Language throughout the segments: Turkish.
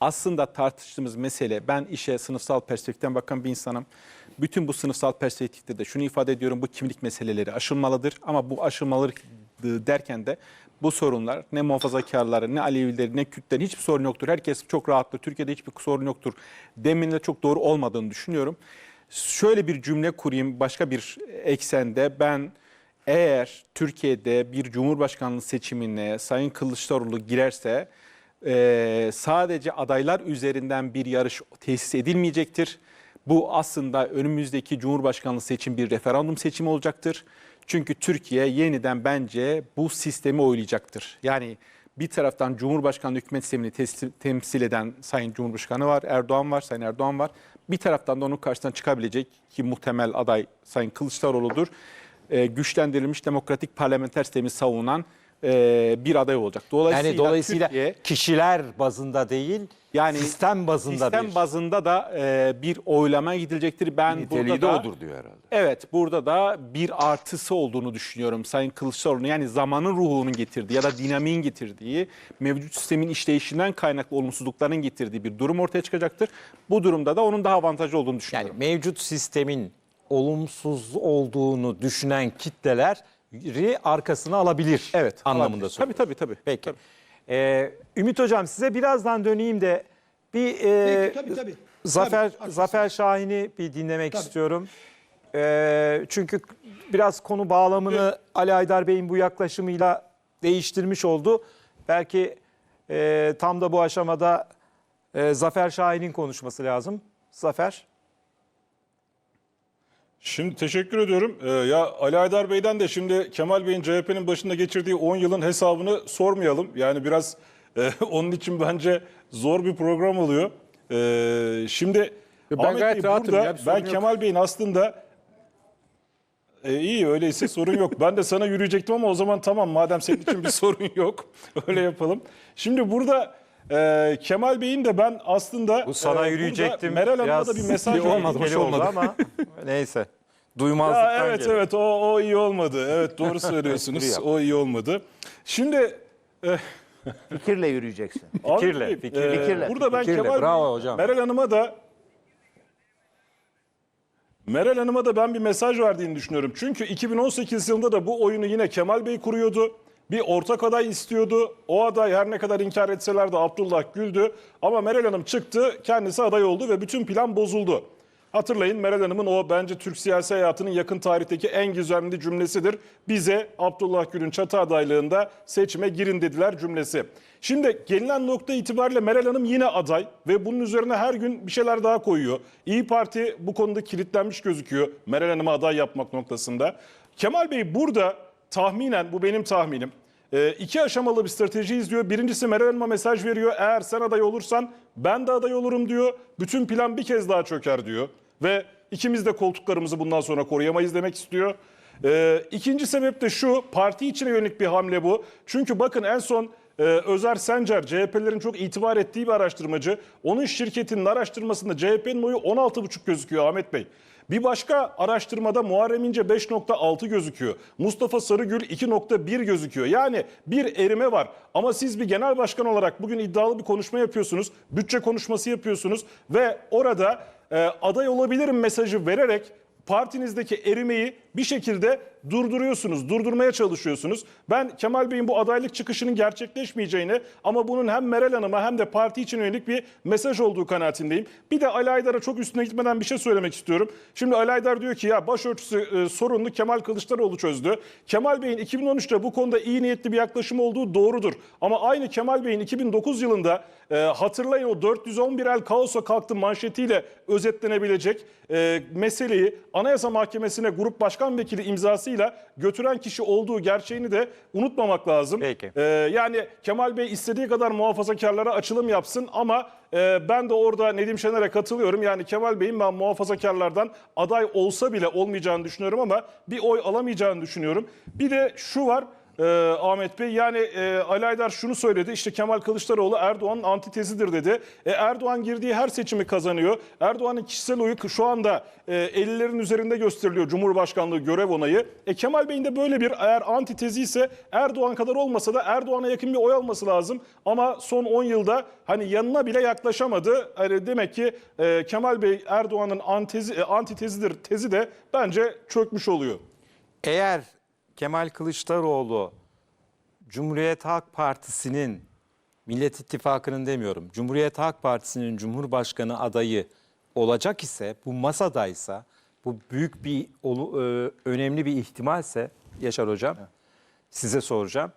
aslında tartıştığımız mesele ben işe sınıfsal perspektiften bakan bir insanım. Bütün bu sınıfsal perspektifte de şunu ifade ediyorum bu kimlik meseleleri aşılmalıdır ama bu aşılmalı derken de bu sorunlar ne muhafazakarları ne Alevileri ne Kürtlerin hiçbir sorun yoktur. Herkes çok rahattır. Türkiye'de hiçbir sorun yoktur. Deminle çok doğru olmadığını düşünüyorum. Şöyle bir cümle kurayım başka bir eksende ben eğer Türkiye'de bir cumhurbaşkanlığı seçimine Sayın Kılıçdaroğlu girerse e, sadece adaylar üzerinden bir yarış tesis edilmeyecektir. Bu aslında önümüzdeki Cumhurbaşkanlığı seçim bir referandum seçimi olacaktır. Çünkü Türkiye yeniden bence bu sistemi oylayacaktır. Yani bir taraftan Cumhurbaşkanlığı hükümet sistemini temsil eden Sayın Cumhurbaşkanı var, Erdoğan var, Sayın Erdoğan var. Bir taraftan da onun karşısına çıkabilecek ki muhtemel aday Sayın Kılıçdaroğlu'dur. E, güçlendirilmiş demokratik parlamenter sistemi savunan e, bir aday olacak. Dolayısıyla, Yani dolayısıyla Türkiye, kişiler bazında değil, yani sistem bazında sistem bir bazında da e, bir oylama gidilecektir. Ben Niteliği burada de da odur diyor herhalde. Evet burada da bir artısı olduğunu düşünüyorum Sayın Kılıçdaroğlu'nun. Yani zamanın ruhunun getirdiği ya da dinamiğin getirdiği, mevcut sistemin işleyişinden kaynaklı olumsuzlukların getirdiği bir durum ortaya çıkacaktır. Bu durumda da onun daha avantajlı olduğunu yani düşünüyorum. mevcut sistemin olumsuz olduğunu düşünen kitleleri arkasına alabilir evet. anlamında olabilir. söylüyorum. Tabii tabii tabii. Peki. Tabii. Ee, Ümit Hocam size birazdan döneyim de bir e, Peki, tabii, tabii. Zafer Tabii. Zafer Şahin'i bir dinlemek Tabii. istiyorum. Ee, çünkü biraz konu bağlamını Ali Aydar Bey'in bu yaklaşımıyla değiştirmiş oldu. Belki e, tam da bu aşamada e, Zafer Şahin'in konuşması lazım. Zafer. Şimdi teşekkür ediyorum. Ee, ya Ali Aydar Bey'den de şimdi Kemal Bey'in CHP'nin başında geçirdiği 10 yılın hesabını sormayalım. Yani biraz e, onun için bence zor bir program oluyor. Ee, şimdi Ben Ahmet gayet Bey rahatım burada ya, bir sorun ben yok. Kemal Bey'in aslında e, iyi öyleyse sorun yok. Ben de sana yürüyecektim ama o zaman tamam madem senin için bir sorun yok. Öyle yapalım. Şimdi burada e, Kemal Bey'in de ben aslında Bu sana e, burada yürüyecektim. Meral Hanım'a Biraz da bir mesaj olmadı, vermek olmadı olmadı. ama neyse. Duymazlıktan Ya evet geliyor. evet o, o iyi olmadı. Evet doğru söylüyorsunuz. o iyi olmadı. Şimdi Fikirle yürüyeceksin. Fikirle, Bey, fikirle. e, Fikirle, burada ben fikirle. Kemal Bravo Bey, hocam. Meral Hanım'a da Meral Hanım'a da ben bir mesaj verdiğini düşünüyorum. Çünkü 2018 yılında da bu oyunu yine Kemal Bey kuruyordu. Bir ortak aday istiyordu. O aday her ne kadar inkar etseler de Abdullah Gül'dü. Ama Meral Hanım çıktı, kendisi aday oldu ve bütün plan bozuldu. Hatırlayın Meral Hanım'ın o bence Türk siyasi hayatının yakın tarihteki en gizemli cümlesidir. Bize Abdullah Gül'ün çatı adaylığında seçime girin dediler cümlesi. Şimdi gelinen nokta itibariyle Meral Hanım yine aday ve bunun üzerine her gün bir şeyler daha koyuyor. İyi Parti bu konuda kilitlenmiş gözüküyor Meral Hanım'a aday yapmak noktasında. Kemal Bey burada tahminen bu benim tahminim. E, iki aşamalı bir strateji izliyor. Birincisi Meral Hanım'a mesaj veriyor. Eğer sen aday olursan ben de aday olurum diyor. Bütün plan bir kez daha çöker diyor. Ve ikimiz de koltuklarımızı bundan sonra koruyamayız demek istiyor. Ee, ikinci sebep de şu, parti içine yönelik bir hamle bu. Çünkü bakın en son e, Özer Sencer, CHP'lerin çok itibar ettiği bir araştırmacı. Onun şirketinin araştırmasında CHP'nin oyu 16,5 gözüküyor Ahmet Bey. Bir başka araştırmada Muharrem İnce 5.6 gözüküyor. Mustafa Sarıgül 2.1 gözüküyor. Yani bir erime var. Ama siz bir genel başkan olarak bugün iddialı bir konuşma yapıyorsunuz. Bütçe konuşması yapıyorsunuz ve orada e, aday olabilirim mesajı vererek partinizdeki erimeyi bir şekilde durduruyorsunuz, durdurmaya çalışıyorsunuz. Ben Kemal Bey'in bu adaylık çıkışının gerçekleşmeyeceğini ama bunun hem Meral Hanım'a hem de parti için yönelik bir mesaj olduğu kanaatindeyim. Bir de Ali Aydar'a çok üstüne gitmeden bir şey söylemek istiyorum. Şimdi Ali Aydar diyor ki ya başörtüsü e, sorununu Kemal Kılıçdaroğlu çözdü. Kemal Bey'in 2013'te bu konuda iyi niyetli bir yaklaşım olduğu doğrudur. Ama aynı Kemal Bey'in 2009 yılında e, hatırlayın o 411 el kaosa kalktı manşetiyle özetlenebilecek e, meseleyi Anayasa Mahkemesi'ne grup başkan vekili imzasıyla götüren kişi olduğu gerçeğini de unutmamak lazım. Peki. E, yani Kemal Bey istediği kadar muhafazakarlara açılım yapsın ama e, ben de orada Nedim Şener'e katılıyorum. Yani Kemal Bey'in ben muhafazakarlardan aday olsa bile olmayacağını düşünüyorum ama bir oy alamayacağını düşünüyorum. Bir de şu var. E, Ahmet Bey. Yani e, Ali Aydar şunu söyledi. İşte Kemal Kılıçdaroğlu Erdoğan'ın antitezidir dedi. E, Erdoğan girdiği her seçimi kazanıyor. Erdoğan'ın kişisel oyu şu anda e, 50'lerin üzerinde gösteriliyor Cumhurbaşkanlığı görev onayı. E, Kemal Bey'in de böyle bir eğer antitezi ise Erdoğan kadar olmasa da Erdoğan'a yakın bir oy alması lazım. Ama son 10 yılda hani yanına bile yaklaşamadı. Hani demek ki e, Kemal Bey Erdoğan'ın antezi, e, antitezidir tezi de bence çökmüş oluyor. Eğer Kemal Kılıçdaroğlu Cumhuriyet Halk Partisi'nin Millet İttifakı'nın demiyorum. Cumhuriyet Halk Partisi'nin Cumhurbaşkanı adayı olacak ise bu masadaysa bu büyük bir e, önemli bir ihtimalse Yaşar hocam size soracağım.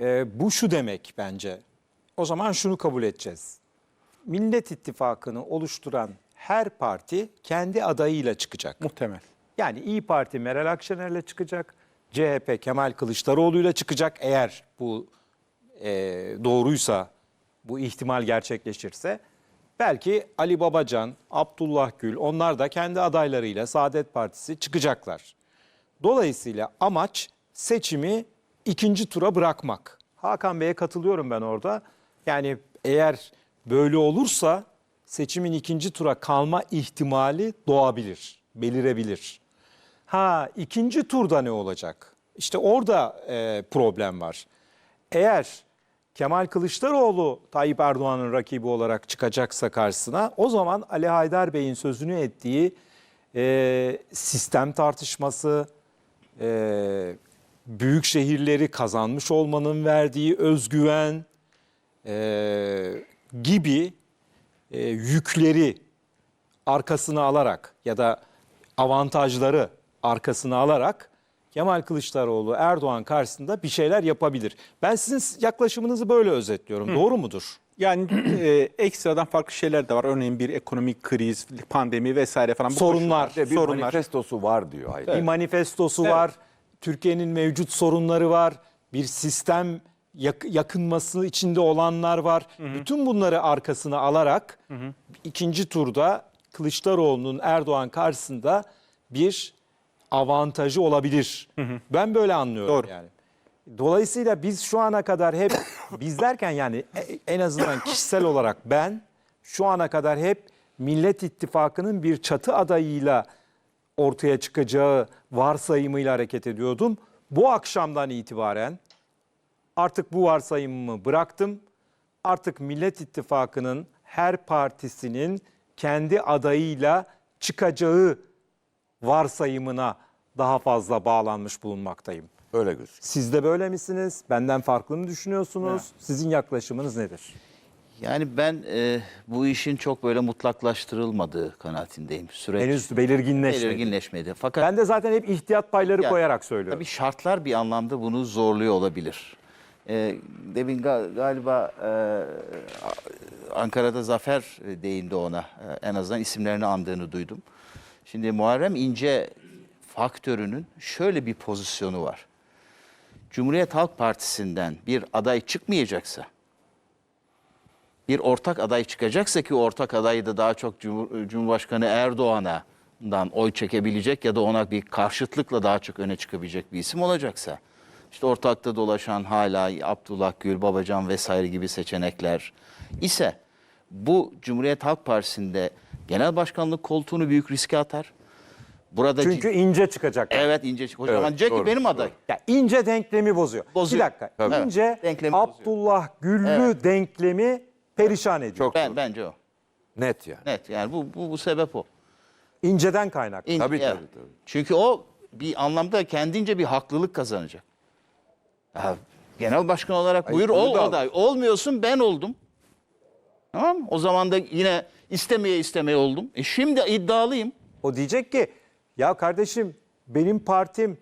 E, bu şu demek bence. O zaman şunu kabul edeceğiz. Millet İttifakı'nı oluşturan her parti kendi adayıyla çıkacak. Muhtemel. Yani İyi Parti Meral Akşener'le çıkacak. CHP Kemal Kılıçdaroğlu'yla çıkacak eğer bu e, doğruysa, bu ihtimal gerçekleşirse. Belki Ali Babacan, Abdullah Gül onlar da kendi adaylarıyla Saadet Partisi çıkacaklar. Dolayısıyla amaç seçimi ikinci tura bırakmak. Hakan Bey'e katılıyorum ben orada. Yani eğer böyle olursa seçimin ikinci tura kalma ihtimali doğabilir, belirebilir. Ha ikinci turda ne olacak? İşte orada e, problem var. Eğer Kemal Kılıçdaroğlu Tayyip Erdoğan'ın rakibi olarak çıkacaksa karşısına o zaman Ali Haydar Bey'in sözünü ettiği e, sistem tartışması, e, büyük şehirleri kazanmış olmanın verdiği özgüven e, gibi e, yükleri arkasına alarak ya da avantajları arkasına alarak Kemal Kılıçdaroğlu Erdoğan karşısında bir şeyler yapabilir. Ben sizin yaklaşımınızı böyle özetliyorum. Doğru mudur? Yani e, ekstradan farklı şeyler de var. Örneğin bir ekonomik kriz, pandemi vesaire falan. Bu Sorunlar, Bir sorunlar. manifestosu var diyor. Hayır. Bir manifestosu var. Türkiye'nin mevcut sorunları var. Bir sistem yak- yakınması içinde olanlar var. Bütün bunları arkasına alarak ikinci turda Kılıçdaroğlu'nun Erdoğan karşısında bir avantajı olabilir. Ben böyle anlıyorum Doğru. yani. Dolayısıyla biz şu ana kadar hep biz derken yani e- en azından kişisel olarak ben şu ana kadar hep Millet İttifakı'nın bir çatı adayıyla ortaya çıkacağı varsayımıyla hareket ediyordum. Bu akşamdan itibaren artık bu varsayımımı bıraktım. Artık Millet İttifakı'nın her partisinin kendi adayıyla çıkacağı varsayımına daha fazla bağlanmış bulunmaktayım. Öyle gözüküyor. Siz de böyle misiniz? Benden farklı mı düşünüyorsunuz? Sizin yaklaşımınız nedir? Yani ben e, bu işin çok böyle mutlaklaştırılmadığı kanaatindeyim. Süreç Henüz belirginleşmedi. belirginleşmedi. Fakat Ben de zaten hep ihtiyat payları Ya, koyarak söylüyorum. Tabii şartlar bir anlamda bunu zorluyor olabilir. Ee, demin ga- galiba e, Ankara'da Zafer e, değindi ona. E, en azından isimlerini andığını duydum. Şimdi Muharrem İnce faktörünün şöyle bir pozisyonu var. Cumhuriyet Halk Partisi'nden bir aday çıkmayacaksa, bir ortak aday çıkacaksa ki ortak adayı da daha çok Cumhur- Cumhurbaşkanı Erdoğan'dan oy çekebilecek ya da ona bir karşıtlıkla daha çok öne çıkabilecek bir isim olacaksa. işte ortakta dolaşan hala Abdullah Gül, Babacan vesaire gibi seçenekler ise bu Cumhuriyet Halk Partisi'nde genel başkanlık koltuğunu büyük riske atar. Burada Çünkü ince çıkacak. evet ince kocaman Evet, diyecek ki doğru, benim aday. Ya ince denklemi bozuyor. Bozuyor. Bir dakika. Tabii. İnce Denklemi bozuyor. Abdullah Güllü Evet. denklemi perişan ediyor. Çok Ben bence o. net yani. Net yani bu bu, bu sebep o. İnceden kaynak. İn- Tabii, evet. tabii, tabii. Çünkü o bir anlamda kendince bir haklılık kazanacak. Ya, genel başkan olarak buyur bunu ol da al. aday. Olmuyorsun ben oldum. Tamam mı? O zaman da yine istemeye istemeye oldum. E şimdi iddialıyım. O diyecek ki ya kardeşim benim partim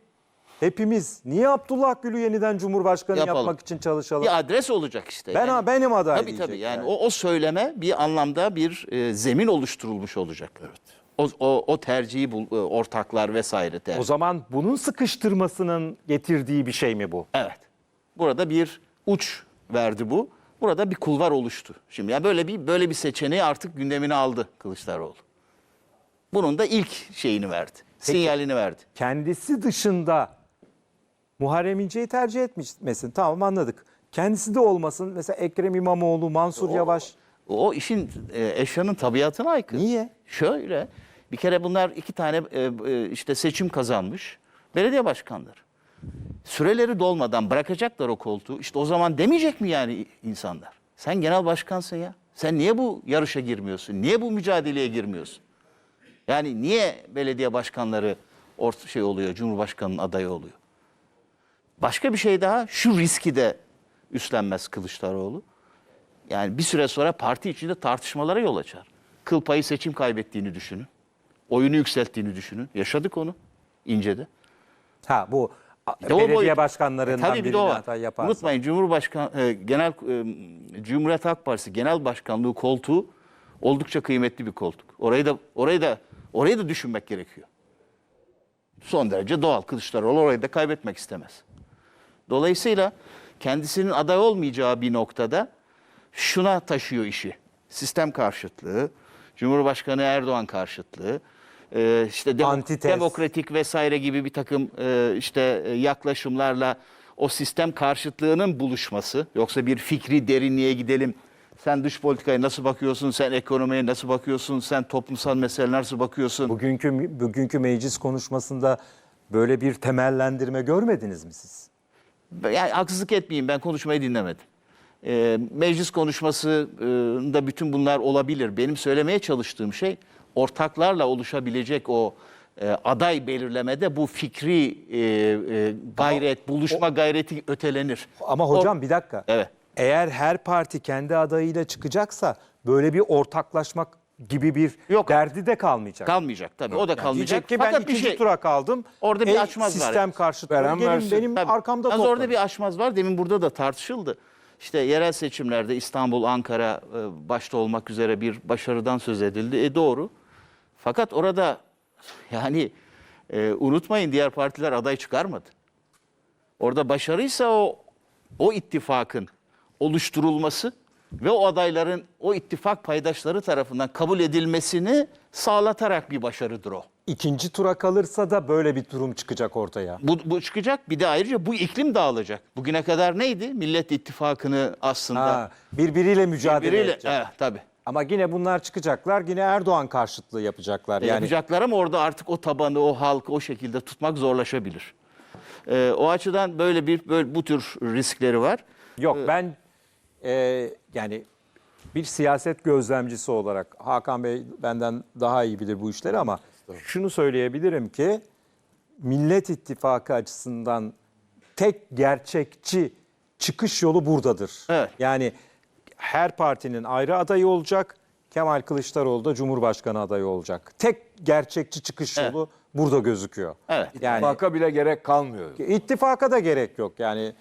hepimiz niye Abdullah Gül'ü yeniden Cumhurbaşkanı Yapalım. yapmak için çalışalım? Bir adres olacak işte. ben Yani- benim aday Tabii diyecek tabii yani, O, o söyleme bir anlamda bir e, zemin oluşturulmuş olacak. Evet. O, o, o tercihi bul, e, ortaklar vesaire tercih. O zaman bunun sıkıştırmasının getirdiği bir şey mi bu? Evet. Burada bir uç verdi bu. Burada bir kulvar oluştu. Şimdi ya böyle bir böyle bir seçeneği artık gündemine aldı Kılıçdaroğlu. Bunun da ilk şeyini verdi. Sinyalini verdi. Kendisi dışında Muharrem İnce'yi tercih etmesin. Tamam anladık. Kendisi de olmasın. Mesela Ekrem İmamoğlu, Mansur Yavaş. O işin e, eşyanın tabiatına aykırı. Niye? Şöyle bir kere bunlar iki tane e, e, işte seçim kazanmış belediye başkanları. Süreleri dolmadan bırakacaklar o koltuğu. İşte o zaman demeyecek mi yani insanlar? Sen genel başkansın ya. Sen niye bu yarışa girmiyorsun? Niye bu mücadeleye girmiyorsun? Yani niye belediye başkanları orta şey oluyor, Cumhurbaşkanı'nın adayı oluyor? Başka bir şey daha, şu riski de üstlenmez Kılıçdaroğlu. Yani bir süre sonra parti içinde tartışmalara yol açar. Kıl payı seçim kaybettiğini düşünün. Oyunu yükselttiğini düşünün. Yaşadık onu İnce'de. Ha bu Bir belediye boyut- başkanlarından E, tabii bir de birine o var. hata yaparsa. Unutmayın Cumhurbaşkan e, genel e, Cumhuriyet Halk Partisi Genel Başkanlığı koltuğu oldukça kıymetli bir koltuk. Orayı da orayı da orayı da düşünmek gerekiyor. Son derece doğal Kılıçdaroğlu orayı da kaybetmek istemez. Dolayısıyla kendisinin aday olmayacağı bir noktada şuna taşıyor işi. Sistem karşıtlığı, Cumhurbaşkanı Erdoğan karşıtlığı, e, işte Antites. demokratik vesaire gibi bir takım e, işte e, yaklaşımlarla o sistem karşıtlığının buluşması. Yoksa bir fikri derinliğe gidelim. Sen dış politikaya nasıl bakıyorsun? Sen ekonomiye nasıl bakıyorsun? Sen toplumsal meselelere nasıl bakıyorsun? Bugünkü bugünkü meclis konuşmasında böyle bir temellendirme görmediniz mi siz? yani haksızlık etmeyeyim ben konuşmayı dinlemedim. Ee, meclis konuşmasında bütün bunlar olabilir. Benim söylemeye çalıştığım şey ortaklarla oluşabilecek o e, aday belirlemede bu fikri e, e, gayret, buluşma gayreti ötelenir. Ama hocam bir dakika. Evet. Eğer her parti kendi adayıyla çıkacaksa böyle bir ortaklaşmak gibi bir Yok. derdi de kalmayacak. Kalmayacak tabii o da kalmayacak. Diyecek ki ben Fakat bir ikinci şey- tura kaldım. Orada bir açmaz var Sistem yani. Veren gelin versin. benim Tabii. arkamda Az toplanın. orada bir aşmaz var. Demin burada da tartışıldı. İşte yerel seçimlerde İstanbul, Ankara e, başta olmak üzere bir başarıdan söz edildi. E doğru. Fakat orada yani e, unutmayın diğer partiler aday çıkarmadı. Orada başarıysa o o ittifakın oluşturulması ve o adayların o ittifak paydaşları tarafından kabul edilmesini sağlatarak bir başarıdır o. İkinci tura kalırsa da böyle bir durum çıkacak ortaya. Bu, bu çıkacak. Bir de ayrıca bu iklim dağılacak. Bugüne kadar neydi? Millet İttifakı'nı aslında Ha, birbiriyle mücadele birbiriyle edecek. evet, tabii. Ama yine bunlar çıkacaklar. Yine Erdoğan karşıtlığı yapacaklar. Yani Yapacaklar ama orada artık o tabanı, o halkı o şekilde tutmak zorlaşabilir. Ee, o açıdan böyle bir böyle bu tür riskleri var. Yok ben e, yani bir siyaset gözlemcisi olarak Hakan Bey benden daha iyi bilir bu işleri ama şunu söyleyebilirim ki Millet İttifakı açısından tek gerçekçi çıkış yolu buradadır. Evet. Yani her partinin ayrı adayı olacak. Kemal Kılıçdaroğlu da Cumhurbaşkanı adayı olacak. Tek gerçekçi çıkış Evet. yolu burada gözüküyor. Evet. Yani İttifaka bile gerek kalmıyor. İttifaka da gerek yok. Yani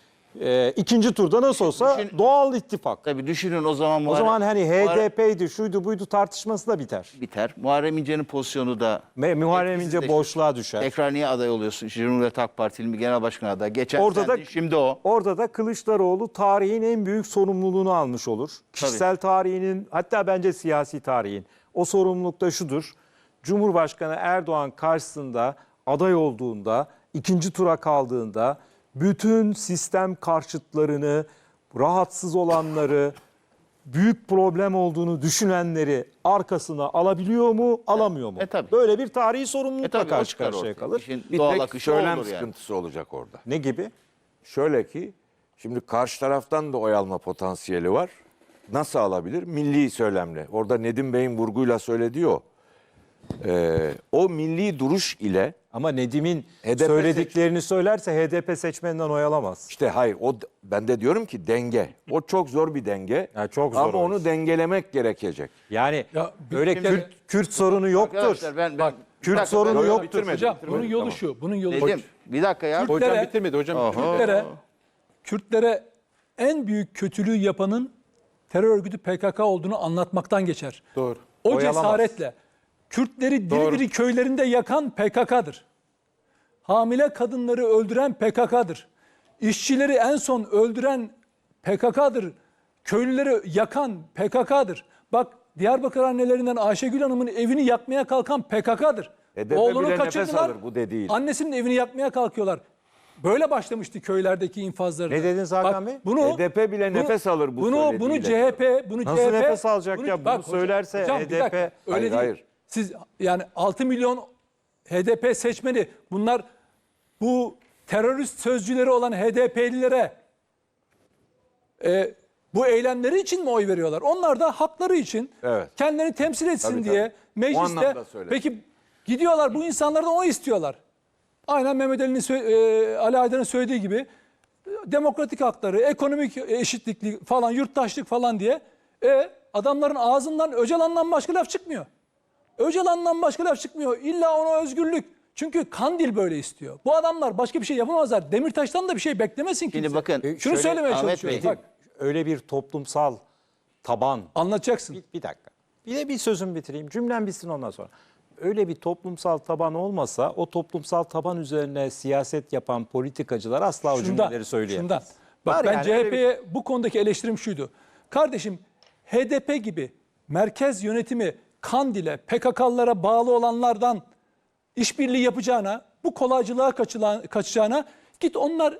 e, ikinci turda nasıl olsa Düşün- doğal ittifak. Tabii düşünün o zaman O zaman hani Muharrem- HDP'ydi, şuydu buydu tartışması da biter. biter. Muharrem İnce'nin pozisyonu da Me- Muharrem İnce Etkisizleşir. boşluğa düşer. tekrar niye aday oluyorsun? Cumhuriyet Halk Partili mi genel başkan adayı? Geçen Orada Orada da- şimdi o. Orada da Kılıçdaroğlu tarihin en büyük sorumluluğunu almış olur. Kişisel tarihinin hatta bence siyasi tarihin. O sorumluluk da şudur. Cumhurbaşkanı Erdoğan karşısında aday olduğunda, ikinci tura kaldığında bütün sistem karşıtlarını, rahatsız olanları, büyük problem olduğunu düşünenleri arkasına alabiliyor mu, alamıyor mu? E, tabii. Böyle bir tarihi E sorumlulukla tabii o karşı çıkar karşıya ortaya. kalır. İşin Bir doğal tek akışı söylem olur yani. sıkıntısı olacak orada. Ne gibi? Şöyle ki şimdi karşı taraftan da oy alma potansiyeli var. Nasıl alabilir? Milli söylemle. Orada Nedim Bey'in vurguyla söylediği o. Ee, o milli duruş ile Ama Nedim'in HDP söylediklerini söylerse HDP seçmeninden oy alamaz. işte hayır o ben de diyorum ki denge. O çok zor bir denge. Ya çok zor Ama onu dengelemek gerekecek. Yani Ya bir öyle kere- Kürt, Kürt sorunu yoktur. Ben, ben Kürt Bir dakika, sorunu ben- yoktur. Bitirmedim. Hocam bitirmedim. bunun yolu Tamam. şu. Bunun yolu Dedim. Bir dakika ya. Kürtlere- Hocam bitirmedi hocam. Kürtlere, Kürtlere en büyük kötülüğü yapanın terör örgütü PKK olduğunu anlatmaktan geçer. Doğru. O Oyalamaz. cesaretle Kürtleri diri diri köylerinde yakan PKK'dır. Hamile kadınları öldüren PKK'dır. İşçileri en son öldüren PKK'dır. Köylüleri yakan PKK'dır. Bak Diyarbakır annelerinden Ayşegül Hanım'ın evini yakmaya kalkan PKK'dır. HDP Oğlunu kaçırdılar. alır bu dediğiyle. Annesinin evini yakmaya kalkıyorlar. böyle başlamıştı köylerdeki infazları. Ne dediniz Hakan Bey? Bunu, HDP bile nefes alır bu Bunu bunu. CHP, bunu Nasıl CHP nefes alacak ya? Bunu söylerse bir HDP dakika, öyle Hayır, değil. hayır. Siz yani 6 milyon HDP seçmeni bunlar bu terörist sözcüleri olan HDP'lilere e, bu eylemleri için mi oy veriyorlar? Onlar da hakları için Evet. kendilerini temsil etsin Tabii, diye tabii. O mecliste peki gidiyorlar bu insanlardan oy istiyorlar. Aynen Mehmet Ali'nin e, Ali Aydar'ın söylediği gibi demokratik hakları, ekonomik eşitlik falan, yurttaşlık falan diye e, adamların ağzından Öcalan'dan başka laf çıkmıyor. Öcalan'dan başka laf çıkmıyor. İlla ona özgürlük. Çünkü Kandil böyle istiyor. Bu adamlar başka bir şey yapamazlar. Demirtaş'tan da bir şey beklemesin kimse. Şimdi bakın Şunu şöyle, söylemeye Ahmet çalışıyorum. Bey. Bak öyle bir toplumsal taban anlatacaksın. Bir, bir dakika. Bir de bir sözümü bitireyim. Cümlem bitsin ondan sonra. Öyle bir toplumsal taban olmasa o toplumsal taban üzerine siyaset yapan politikacılar asla o cümleleri söyleyemez. şundan. Bak Var ben yani CHP'ye bu konudaki eleştirim şuydu. Kardeşim HDP gibi merkez yönetimi Kandil'e, PKK'lılara bağlı olanlardan işbirliği yapacağına, bu kolaycılığa kaçılan, kaçacağına git onlar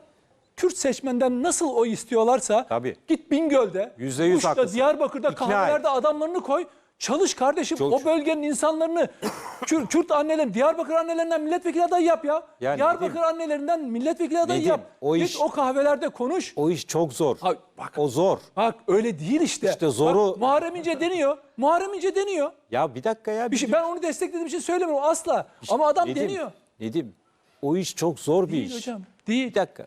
Kürt seçmenden nasıl oy istiyorlarsa Tabii. git Bingöl'de, Yüzde yüz Muş'ta, haklısın. Diyarbakır'da İkna kahvelerde adamlarını koy. Çalış kardeşim. Çok- o bölgenin insanlarını Kürt, Kürt annelerin, Diyarbakır annelerinden milletvekili adayı yap ya. Ya Diyarbakır Nedim, annelerinden milletvekili adayı Nedim, yap. o Git iş- o kahvelerde konuş. O iş çok zor. Abi bak- O zor. Bak öyle değil işte. İşte zoru- Bak, Muharrem İnce deniyor. Muharrem İnce deniyor. Ya bir dakika ya. Bir şey, ben onu desteklediğim için söylemiyorum asla. Ama adam Nedim, deniyor. Nedim, o iş çok zor bir Değil iş. hocam. Değil. Bir dakika.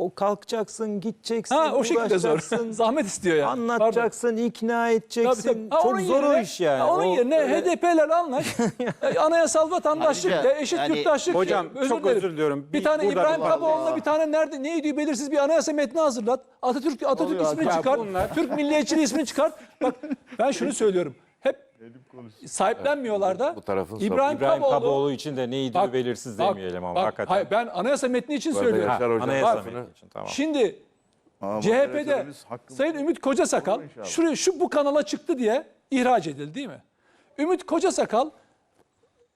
O kalkacaksın, gideceksin, Ha o şekilde zor. Zahmet istiyor yani. anlatacaksın, ikna Tabii, edeceksin. tabii. Ha, Çok zor o iş yani. ha, onun O- yerine öyle- HDP'lerle anlaş. E, Anayasal vatandaşlık Ayrıca eşit yani- yurttaşlık. Hocam, çok dilerim. özür diliyorum. Bir, Bir- tane İbrahim Kaboğlu'na bir tane nerede neydi belirsiz bir anayasa metni hazırlat. Atatürk Atatürk ismini Ya çıkar. bunlar- Türk milliyetçiliği ismini çıkar. Bak ben şunu söylüyorum. Sahiplenmiyorlar da. Bu tarafın İbrahim, İbrahim Kaboğlu, Kaboğlu için de neydi Bak, belirsiz bak, demeyelim ama bak, hakikaten. Hayır, ben anayasa metni için söylüyorum. Hoca'nın Anayasa metni için tamam. Şimdi CHP'de Sayın Ümit Kocasakal şuraya şu bu kanala çıktı diye ihraç edildi değil mi? Ümit Kocasakal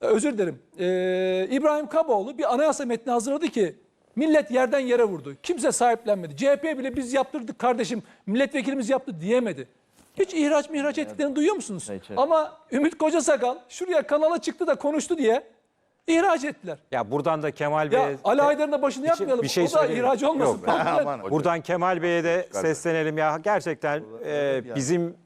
e, özür dilerim. e, İbrahim Kaboğlu bir anayasa metni hazırladı ki millet yerden yere vurdu. Kimse sahiplenmedi. CHP bile biz yaptırdık kardeşim milletvekilimiz yaptı diyemedi. Hiç ihraç mihraç ettiklerini duyuyor musunuz? Ama Ümit Kocasakal şuraya kanala çıktı da konuştu diye ihraç ettiler. Ya buradan da Kemal Ya Bey'e Ali Aydar'ın da başını yakmayalım. bir şey o da ihraç olmasın. Yok. Tamam. buradan Kemal Bey'e de seslenelim ya gerçekten e, bizim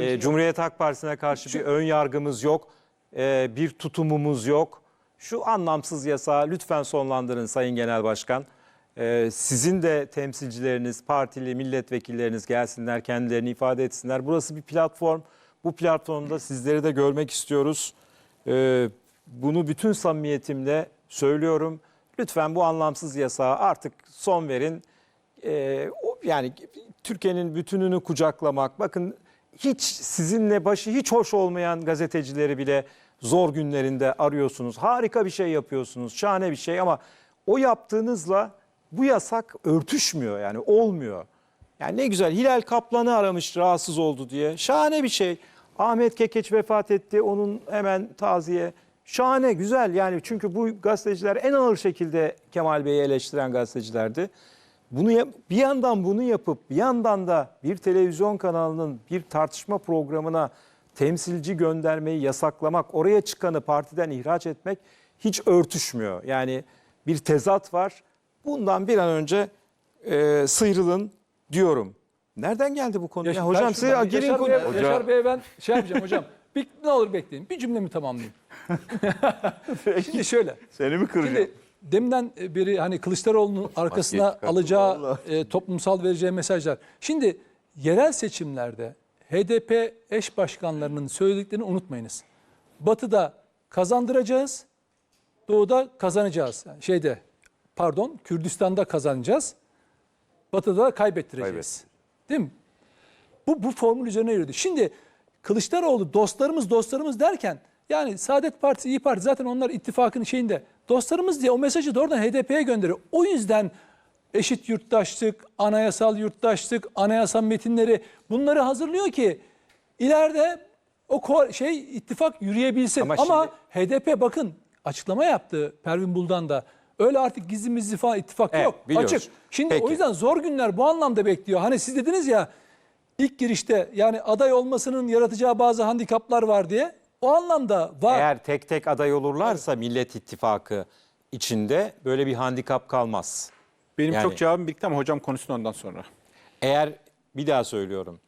e, Cumhuriyet Halk Partisi'ne karşı bir ön yargımız yok. E, bir tutumumuz yok. Şu anlamsız yasağı lütfen sonlandırın Sayın Genel Başkan. E, sizin de temsilcileriniz, partili milletvekilleriniz gelsinler, kendilerini ifade etsinler. Burası bir platform. Bu platformda sizleri de görmek istiyoruz. E, bunu bütün samimiyetimle söylüyorum. Lütfen bu anlamsız yasağa artık son verin. Ee, yani Türkiye'nin bütününü kucaklamak. Bakın hiç sizinle başı hiç hoş olmayan gazetecileri bile zor günlerinde arıyorsunuz. Harika bir şey yapıyorsunuz. Şahane bir şey ama o yaptığınızla bu yasak örtüşmüyor yani olmuyor. Yani ne güzel Hilal Kaplan'ı aramış rahatsız oldu diye. Şahane bir şey. Ahmet Kekeç vefat etti. Onun hemen taziye. Şahane, güzel yani çünkü bu gazeteciler en ağır şekilde Kemal Bey'i eleştiren gazetecilerdi. Bunu yap- bir yandan bunu yapıp bir yandan da bir televizyon kanalının bir tartışma programına temsilci göndermeyi yasaklamak, oraya çıkanı partiden ihraç etmek hiç örtüşmüyor. Yani bir tezat var. Bundan bir an önce e, sıyrılın diyorum. Nereden geldi bu konu? Ya, hocam size girin Yaşar, konuya. Bey'e, Yaşar Bey'e ben şey yapacağım hocam. Bir, ne olur bekleyin. Bir cümlemi tamamlayayım. Şimdi şöyle. Seni mi kıracağım? Şimdi deminden beri hani Kılıçdaroğlu'nun arkasına alacağı e, toplumsal vereceği mesajlar. Şimdi yerel seçimlerde HDP eş başkanlarının söylediklerini unutmayınız. Batı'da kazandıracağız, Doğu'da kazanacağız. Yani şeyde pardon Kürdistan'da kazanacağız. Batı'da da kaybettireceğiz. Değil mi? Bu, bu formül üzerine yürüdü. Şimdi Kılıçdaroğlu dostlarımız dostlarımız derken yani Saadet Partisi, İyi Parti zaten onlar ittifakın şeyinde dostlarımız diye o mesajı doğrudan HDP'ye gönderiyor. O yüzden eşit yurttaşlık, anayasal yurttaşlık, anayasal metinleri bunları hazırlıyor ki ileride o şey ittifak yürüyebilsin. Ama Ama, HDP bakın açıklama yaptı Pervin Buldan da. Öyle artık gizli mizli falan ittifak Evet, yok. biliyoruz. Açık. Şimdi Peki. o yüzden zor günler bu anlamda bekliyor. Hani siz dediniz ya ilk girişte yani aday olmasının yaratacağı bazı handikaplar var diye. O anlamda var. Eğer tek tek aday olurlarsa Millet İttifakı içinde böyle bir handikap kalmaz. Benim Yani- çok cevabım birikti ama hocam konuşsun ondan sonra. Eğer bir daha söylüyorum.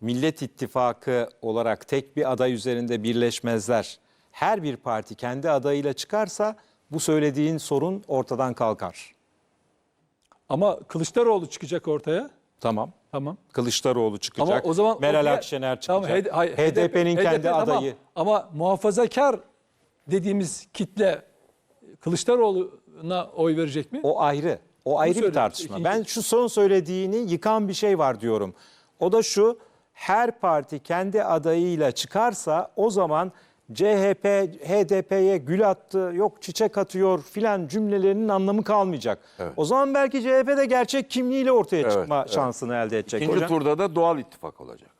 Millet İttifakı olarak tek bir aday üzerinde birleşmezler. Her bir parti kendi adayıyla çıkarsa bu söylediğin sorun ortadan kalkar. Ama Kılıçdaroğlu çıkacak ortaya. Tamam. Tamam. Kılıçdaroğlu çıkacak. Ama o zaman Meral o diğer- Akşener Tamam, çıkacak. Hayır, HDP'nin HDP kendi tamam. adayı. Ama muhafazakar dediğimiz kitle Kılıçdaroğlu'na oy verecek mi? O ayrı. O ayrı bir tartışma. İkinci- Ben şu son söylediğini yıkan bir şey var diyorum. O da şu. Her parti kendi adayıyla çıkarsa o zaman CHP HDP'ye gül attı, yok çiçek atıyor filan cümlelerinin anlamı kalmayacak. O zaman belki CHP de gerçek kimliğiyle ortaya Evet, çıkma evet. şansını elde edecek İkinci hocam. turda da doğal ittifak olacak.